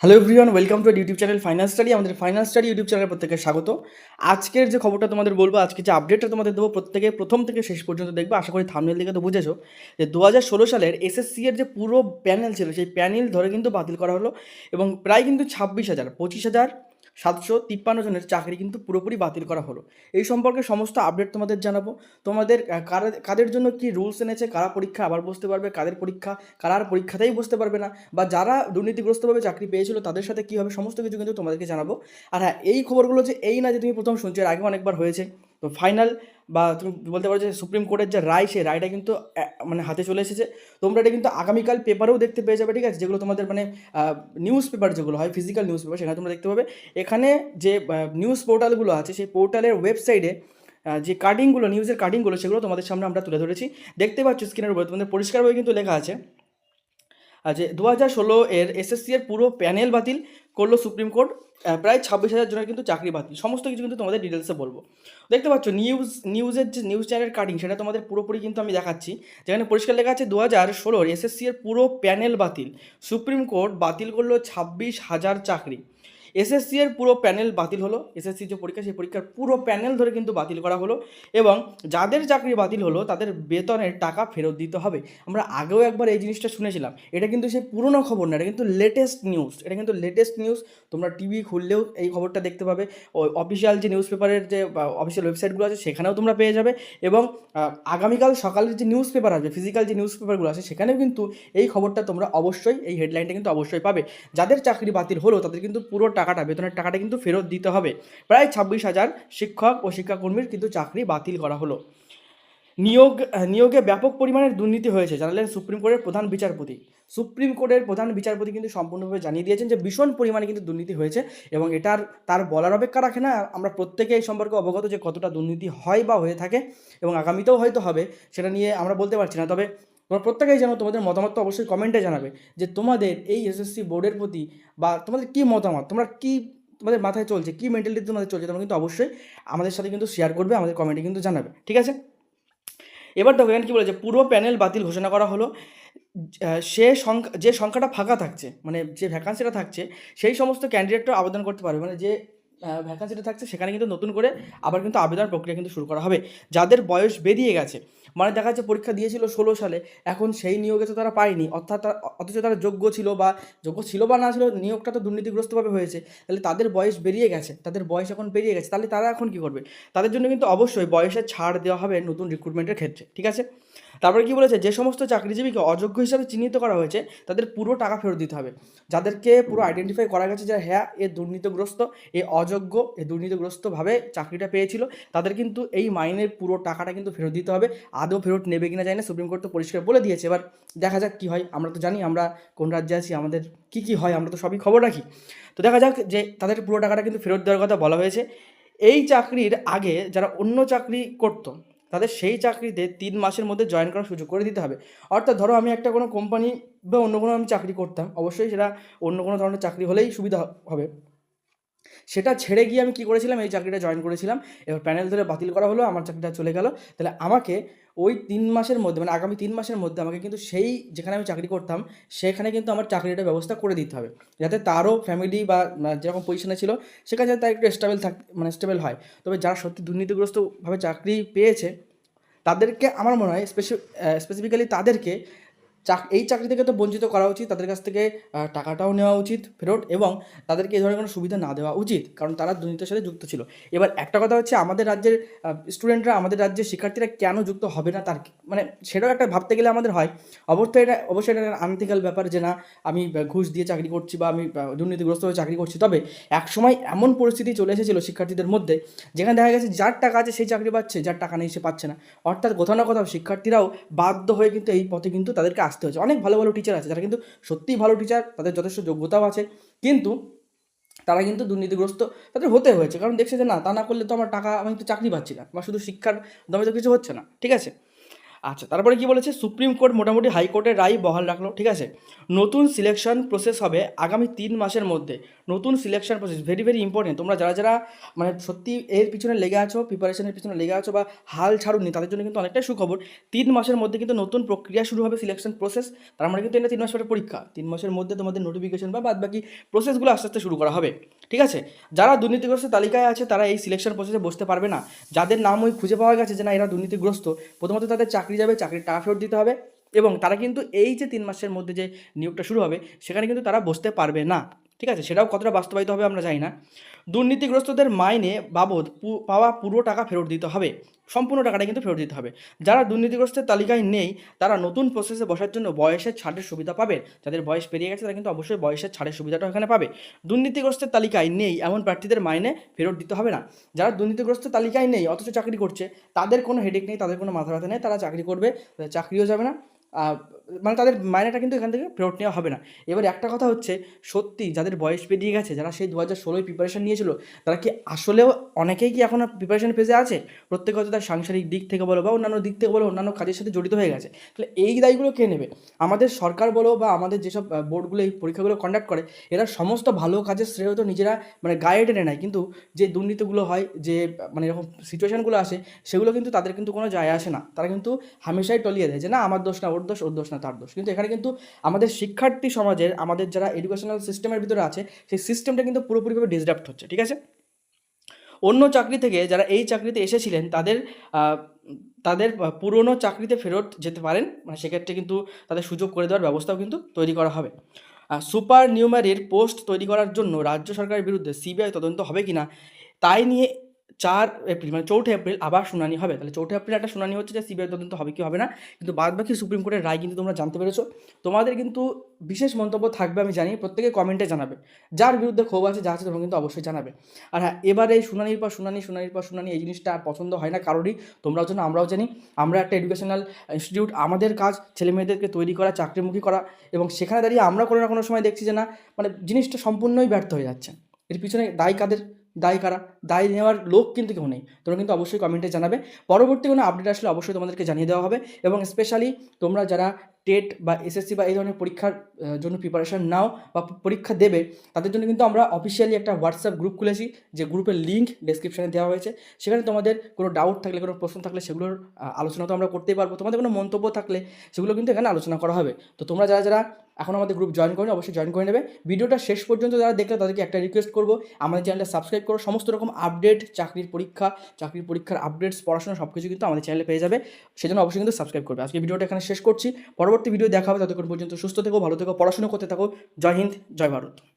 Hello everyone welcome to YouTube channel finance study আমাদের finance study YouTube channel প্রত্যেকের স্বাগত। আজকের যে খবরটা তোমাদের বলব, আজকে যে আপডেটটা তোমাদের দেবো, প্রত্যেকে প্রথম থেকে শেষ পর্যন্ত দেখবে। আশা করি থামনেল দিকে তো বুঝেছ যে দু হাজার ষোলো সালের এসএসসি এর যে পুরো প্যানেল ছিল, সেই প্যানেল ধরে কিন্তু বাতিল করা হলো এবং প্রায় কিন্তু ছাব্বিশ হাজার, পঁচিশ হাজার সাতশো তিপ্পান্ন জনের চাকরি কিন্তু পুরোপুরি বাতিল করা হলো। এই সম্পর্কে সমস্ত আপডেট তোমাদের জানাব। তোমাদের কাদের জন্য কি রুলস এনেছে, কারা পরীক্ষা আবার বসতে পারবে, কাদের পরীক্ষা কারা আর পরীক্ষাতেই বসতে পারবে না, বা যারা দুর্নীতিগ্রস্তভাবে চাকরি পেয়েছিল তাদের সাথে কী হবে সমস্ত কিছু কিন্তু তোমাদেরকে জানাব। আর হ্যাঁ এই খবরগুলো যে এই না যে তুমি প্রথম শুনছো, এর আগে অনেকবার হয়েছে। তো ফাইনাল বা তুমি বলতে পারো যে সুপ্রিম কোর্টের যে রায়, সেই রায়টা কিন্তু মানে হাতে চলে এসেছে। তোমরা এটা কিন্তু আগামীকাল পেপারেও দেখতে পেয়ে যাবে, ঠিক আছে? যেগুলো তোমাদের মানে নিউজ পেপার যেগুলো হয় ফিজিক্যাল নিউজ পেপার সেখানে তোমরা দেখতে পাবে। এখানে যে নিউজ পোর্টালগুলো আছে, সেই পোর্টালের ওয়েবসাইটে যে কাটিংগুলো নিউজের কাটিংগুলো সেগুলো তোমাদের সামনে আমরা তুলে ধরেছি। দেখতে পাচ্ছ স্ক্রিনের উপরে, তোমাদের পরিষ্কারভাবে কিন্তু লেখা আছে। যে দু হাজার ষোলো এর এসএসসি এর পুরো প্যানেল বাতিল করল সুপ্রিম কোর্ট প্রায় ছাব্বিশ হাজার জনের কিন্তু চাকরি বাতিল। সমস্ত কিছু কিন্তু তোমাদের ডিটেলসে বলব। দেখতে পাচ্ছ নিউজ নিউজের যে নিউজ চ্যানেলের কাটিং সেটা তোমাদের পুরোপুরি কিন্তু আমি দেখাচ্ছি। যেখানে পরিষ্কার লেখা আছে দু হাজার ষোলোর এসএসসি এর পুরো প্যানেল বাতিল। সুপ্রিম কোর্ট বাতিল করল ছাব্বিশ হাজার চাকরি। এসএসসি এর পুরো প্যানেল বাতিল হলো। এসএসসি যে পরীক্ষা, সেই পরীক্ষার পুরো প্যানেল ধরে কিন্তু বাতিল করা হলো এবং যাদের চাকরি বাতিল হলো, তাদের বেতনের টাকা ফেরত দিতে হবে। আমরা আগেও একবার এই জিনিসটা শুনেছিলাম। এটা কিন্তু সেই পুরনো খবর না, এটা কিন্তু লেটেস্ট নিউজ এটা কিন্তু লেটেস্ট নিউজ তোমরা টিভি খুললেও এই খবরটা দেখতে পাবে। অফিসিয়াল যে নিউজ পেপারের যে অফিসিয়াল ওয়েবসাইটগুলো আছে, সেখানেও তোমরা পেয়ে যাবে এবং আগামীকাল সকালের যে নিউজ পেপার আসবে ফিজিক্যাল যে নিউজ পেপারগুলো আছে, সেখানেও কিন্তু এই খবরটা তোমরা অবশ্যই, এই হেডলাইনটা কিন্তু অবশ্যই পাবে। যাদের চাকরি বাতিল হলো, তাদের কিন্তু পুরো টাকাটা, বেতনের টাকাটা কিন্তু ফেরত দিতে হবে। প্রায় ছাব্বিশ হাজার শিক্ষক ও শিক্ষাকর্মীর কিন্তু চাকরি বাতিল করা হলো। নিয়োগ, নিয়োগে ব্যাপক পরিমাণের দুর্নীতি হয়েছে, জানালেন সুপ্রিম কোর্টের প্রধান বিচারপতি। সুপ্রিম কোর্টের প্রধান বিচারপতি কিন্তু সম্পূর্ণভাবে জানিয়ে দিয়েছেন যে, ভীষণ পরিমাণে কিন্তু দুর্নীতি হয়েছে এবং এটার, তার বলার অপেক্ষা রাখে না। আমরা প্রত্যেকে এই সম্পর্কে অবগত যে, কতটা দুর্নীতি হয় বা হয়ে থাকে এবং আগামীতেও হয়তো হবে, সেটা নিয়ে আমরা বলতে পারছি না। তবে তোমরা প্রত্যেকেই জানো, তোমাদের মতামত তো অবশ্যই কমেন্টে জানাবে যে তোমাদের এই এসএসসি বোর্ডের প্রতি বা তোমাদের কী মতামত? তোমরা কী তোমাদের মাথায় চলছে? কী মেন্টালিটি তোমাদের চলছে? তোমরা কিন্তু অবশ্যই আমাদের সাথে কিন্তু শেয়ার করবে, আমাদের কমেন্টে কিন্তু জানাবে। ঠিক আছে? এবার দেখো, এখানে কী বলেছে? পুরো প্যানেল বাতিল ঘোষণা করা হলো সে সংখ্যা, যে সংখ্যাটা ফাঁকা থাকছে মানে যে ভ্যাকান্সিটা থাকছে, সেই সমস্ত ক্যান্ডিডেটরা আবেদন করতে পারবে। মানে যে ভ্যাকান্সিটা থাকছে, সেখানে কিন্তু নতুন করে আবার কিন্তু আবেদন প্রক্রিয়া কিন্তু শুরু করা হবে। যাদের বয়স বেরিয়ে গেছে মানে দেখা যাচ্ছে পরীক্ষা দিয়েছিল ষোলো সালে, এখন সেই নিয়োগে তো তারা পায়নি। অর্থাৎ অথচ তারা যোগ্য ছিল বা, যোগ্য ছিল বা না ছিল, নিয়োগটা তো দুর্নীতিগ্রস্তভাবে হয়েছে। তাহলে তাদের বয়স বেরিয়ে গেছে, তাদের বয়স এখন বেরিয়ে গেছে, তাহলে তারা এখন কী করবে? তাদের জন্য কিন্তু অবশ্যই বয়সের ছাড় দেওয়া হবে নতুন রিক্রুটমেন্টের ক্ষেত্রে, ঠিক আছে? তারপরে কি বলেছে? যে সমস্ত চাকরিজীবীকে অযোগ্য হিসাবে চিহ্নিত করা হয়েছে, তাদের পুরো টাকা ফেরত দিতে হবে। যাদেরকে পুরো আইডেন্টিফাই করা গেছে যে হ্যাঁ এ দুর্নীতিগ্রস্ত, এ অযোগ্য, এ দুর্নীতিগ্রস্তভাবে চাকরিটা পেয়েছিল, তাদের কিন্তু এই মাইনের পুরো টাকাটা কিন্তু ফেরত দিতে হবে। আদৌ ফেরত নেবে কিনা যায় না সুপ্রিম কোর্ট তো পরিষ্কার বলে দিয়েছে। এবার দেখা যাক কী হয়, আমরা তো জানি আমরা কোন রাজ্যে আছি, আমাদের কী কী হয়, আমরা তো সবই খবর রাখি। তো দেখা যাক যে তাদের পুরো টাকাটা কিন্তু ফেরত দেওয়ার কথা বলা হয়েছে। এই চাকরির আগে যারা অন্য চাকরি করতো তাদের সেই চাকরিতে তিন মাসের মধ্যে জয়েন করার সুযোগ করে দিতে হবে। অর্থাৎ ধরো আমি একটা কোনো কোম্পানি বা অন্য কোনো আমি চাকরি করতাম, অবশ্যই সেটা অন্য কোনো ধরনের চাকরি হলেই সুবিধা হবে। সেটা ছেড়ে গিয়ে আমি কী করেছিলাম? এই চাকরিটা জয়েন করেছিলাম। এবার প্যানেল ধরে বাতিল করা হলো, আমার চাকরিটা চলে গেল। তাহলে আমাকে ওই তিন মাসের মধ্যে মানে আগামী তিন মাসের মধ্যে আমাকে কিন্তু সেই যেখানে আমি চাকরি করতাম, সেখানে কিন্তু আমার চাকরিটা ব্যবস্থা করে দিতে হবে। যাতে তারও ফ্যামিলি বা যেরকম পজিশনে ছিল, সেখানে যাতে তার একটু স্টেবল থাক মানে স্টেবল হয়। তবে যারা সত্যি দুর্নীতিগ্রস্তভাবে চাকরি পেয়েছে তাদেরকে আমার মনে হয় স্পেসি স্পেসিফিক্যালি তাদেরকে চাক, এই চাকরি থেকে তো বঞ্চিত করা উচিত। তাদের কাছ থেকে টাকাটাও নেওয়া উচিত ফেরত এবং তাদেরকে এই ধরনের কোনো সুবিধা না দেওয়া উচিত, কারণ তারা দুর্নীতির সাথে যুক্ত ছিল। এবার একটা কথা হচ্ছে, আমাদের রাজ্যের স্টুডেন্টরা আমাদের রাজ্যের শিক্ষার্থীরা কেন যুক্ত হবে না তার মানে সেটাও একটা ভাবতে গেলে আমাদের হয়। অবশ্যই এটা অবশ্যই এটা আনথিক্যাল ব্যাপার যে না, আমি ঘুষ দিয়ে চাকরি করছি বা আমি দুর্নীতিগ্রস্ত হয়ে চাকরি করছি। তবে একসময় এমন পরিস্থিতি চলে এসেছিল শিক্ষার্থীদের মধ্যে, যেখানে দেখা গেছে যার টাকা আছে সেই চাকরি পাচ্ছে, যার টাকা নেই সে পাচ্ছে না। অর্থাৎ কোথাও না কোথাও শিক্ষার্থীরাও বাধ্য হয়ে কিন্তু এই পথে কিন্তু তাদেরকে আসতে হচ্ছে অনেক ভালো ভালো টিচার আছে, যারা কিন্তু সত্যিই ভালো টিচার তাদের যথেষ্ট যোগ্যতাও আছে। কিন্তু তারা কিন্তু দুর্নীতিগ্রস্ত তাদের হতে হয়েছে। কারণ দেখছে যে না, তা না করলে তো আমার টাকা, আমি তো চাকরি পাচ্ছি না বা শুধু শিক্ষার দামে তো কিছু হচ্ছে না, ঠিক আছে? আচ্ছা তারপরে কি বলেছে? সুপ্রিম কোর্ট মোটামুটি হাইকোর্টের রায় বহাল রাখল, ঠিক আছে? নতুন সিলেকশন প্রসেস হবে আগামী তিন মাসের মধ্যে। নতুন selection process very very important তোমরা যারা যারা মানে সত্যি এর পিছনে লেগে আছো প্রিপারেশনের পিছনে লেগে আছো বা হাল ছাড়ুনি, তাদের জন্য কিন্তু অনেকটাই সুখবর। তিন মাসের মধ্যে কিন্তু নতুন প্রক্রিয়া শুরু হবে সিলেকশন প্রসেস তার মানে কিন্তু এটা তিন মাস পরে পরীক্ষা। তিন মাসের মধ্যে তোমাদের নোটিফিকেশন বা বাদ বাকি প্রসেসগুলো আস্তে আস্তে শুরু করা হবে, ঠিক আছে? যারা দুর্নীতিগ্রস্ত তালিকায় আছে, তারা এই সিলেকশন প্রসেসে বসতে পারবে না। যাদের নাম ওই খুঁজে পাওয়া গেছে যে না, এরা দুর্নীতিগ্রস্ত, প্রথমত তাদের চাকরি যাবে, চাকরির টাকা ফেরত দিতে হবে এবং তারা কিন্তু এই যে তিন মাসের মধ্যে যে নিয়োগটা শুরু হবে, সেখানে কিন্তু তারা বসতে পারবে না। ঠিক আছে? সেটাও কতটা বাস্তবায়িত হবে আমরা জানি না। দুর্নীতিগ্রস্তদের মাইনে বাবদ পাওয়া পুরো টাকা ফেরত দিতে হবে। সম্পূর্ণ টাকাটা কিন্তু ফেরত দিতে হবে। যারা দুর্নীতিগ্রস্তের তালিকায় নেই, তারা নতুন প্রসেসে বসার জন্য বয়সের ছাড়ের সুবিধা পাবে। যাদের বয়স পেরিয়ে গেছে, তারা কিন্তু অবশ্যই বয়সের ছাড়ের সুবিধাটা এখানে পাবে। দুর্নীতিগ্রস্তের তালিকায় নেই, এমন প্রার্থীদের মাইনে ফেরত দিতে হবে না। যারা দুর্নীতিগ্রস্ত তালিকায় নেই, অথচ চাকরি করছে, তাদের কোনো হেডেক নেই, তাদের কোনো মাথা ব্যথা নেই, তারা চাকরি করবে চাকরিও যাবে না। মানে তাদের মাইনেটা কিন্তু এখান থেকে ফেরত নেওয়া হবে না। এবার একটা কথা হচ্ছে, সত্যি যাদের বয়স পেরিয়ে গেছে, যারা সেই দু হাজার ষোলোয় প্রিপারেশান নিয়েছিল, তারা কি আসলেও অনেকেই কি এখন প্রিপারেশন ফেজে আছে? প্রত্যেকে হয়তো তার সাংসারিক দিক থেকে বলো বা অন্যান্য দিক থেকে বলো, অন্যান্য কাজের সাথে জড়িত হয়ে গেছে। তাহলে এই দায়গুলো কে নেবে? আমাদের সরকার বলো বা আমাদের যেসব বোর্ডগুলো এই পরীক্ষাগুলো কন্ডাক্ট করে, এরা সমস্ত ভালো কাজের শ্রেয় তো নিজেরা মানে গায়ে টেনে নেয়। কিন্তু যে দুর্নীতিগুলো হয়, যে মানে এরকম সিচুয়েশানগুলো আসে, সেগুলো কিন্তু তাদের কিন্তু কোনো যায় আসে না। তারা কিন্তু হামেশাই টলিয়ে দেয় যে, না, আমার দোষ না, ওর দোষ ওর দোষ না। তার দোষ। কিন্তু এখানে কিন্তু আমাদের শিক্ষার্থী সমাজের, আমাদের যারা এডুকেশনাল সিস্টেমের ভিতরে আছে, সেই সিস্টেমটা কিন্তু পুরোপুরিভাবে ডিসরাপ্ট হচ্ছে, ঠিক আছে? অন্য চাকরি থেকে যারা এই চাকরিতে এসেছিলেন, তাদের তাদের পুরনো চাকরিতে ফেরত যেতে পারেন মানে সেক্ষেত্রে কিন্তু তাদের সুযোগ করে দেওয়ার ব্যবস্থাও কিন্তু তৈরি করা হবে। সুপার নিউমারির পোস্ট তৈরি করার জন্য রাজ্য সরকারের বিরুদ্ধে সিবিআই তদন্ত হবে কিনা, তাই নিয়ে চার এপ্রিল মানে চৌঠা এপ্রিল আবার শুনানি হবে। তাহলে চৌঠা এপ্রিল একটা শুনানি হচ্ছে যে সিবিআই তদন্ত হবে কি হবে না, কিন্তু বাদ বাকি সুপ্রিম কোর্টের রায় কিন্তু তোমরা জানতে পেরেছ। তোমাদের কিন্তু বিশেষ মন্তব্য থাকবে আমি জানি, প্রত্যেকে কমেন্টে জানাবে। যার বিরুদ্ধে ক্ষোভ আছে, যা আছে তোমরা কিন্তু অবশ্যই জানাবে। আর হ্যাঁ এবার এই শুনানির পর শুনানি, শুনানির পর শুনানি, এই জিনিসটা আর পছন্দ হয় না কারোরই, তোমরাও জানো, আমরাও জানি। আমরা একটা এডুকেশনাল ইনস্টিটিউট আমাদের কাজ ছেলে মেয়েদেরকে তৈরি করা, চাকরিমুখী করা, এবং সেখানে দাঁড়িয়ে আমরা কোনো না কোনো সময় দেখছি যে না মানে জিনিসটা সম্পূর্ণই ব্যর্থ হয়ে যাচ্ছে। এর পিছনে দায় কাদের? দায় কারা? দায় নেওয়ার লোক কিন্তু কেউ নেই। তোমরা কিন্তু অবশ্যই কমেন্টে জানাবে। পরবর্তী কোনো আপডেট আসলে অবশ্যই তোমাদেরকে জানিয়ে দেওয়া হবে এবং স্পেশালি তোমরা যারা টেট বা এসএসসি বা এই ধরনের পরীক্ষার জন্য প্রিপারেশন নাও বা পরীক্ষা দেবে, তাদের জন্য কিন্তু আমরা অফিসিয়ালি একটা হোয়াটসঅ্যাপ গ্রুপ খুলেছি, যে গ্রুপের লিঙ্ক ডেসক্রিপশনে দেওয়া হয়েছে। সেখানে তোমাদের কোনো ডাউট থাকলে, কোনো প্রশ্ন থাকলে সেগুলোর আলোচনা তো আমরা করতেই পারব। তোমাদের কোনো মন্তব্য থাকলে সেগুলো কিন্তু এখানে আলোচনা করা হবে। তো তোমরা যারা যারা এখন আমাদের গ্রুপ জয়েন করে অবশ্যই জয়েন করে নেবে। ভিডিওটা শেষ পর্যন্ত যারা দেখলে তাদেরকে একটা রিকোয়েস্ট করব, আমাদের চ্যানেলটা সাবস্ক্রাইব করো, সমস্ত রকম আপডেট চাকরির পরীক্ষা, চাকরির পরীক্ষার আপডেটস পড়াশোনা সব কিছু কিন্তু আমাদের চ্যানেলে পেয়ে যাবে। সেজন্য অবশ্যই কিন্তু সাবস্ক্রাইব করবে। আজকে ভিডিওটা এখানে শেষ করছি। পরবর্তী ভিডিও দেখা হবে। ততক্ষণ পর্যন্ত সুস্থ থেকো, ভালো থেকো, পড়াশোনা করতে থাকো। জয় হিন্দ, জয় ভারত।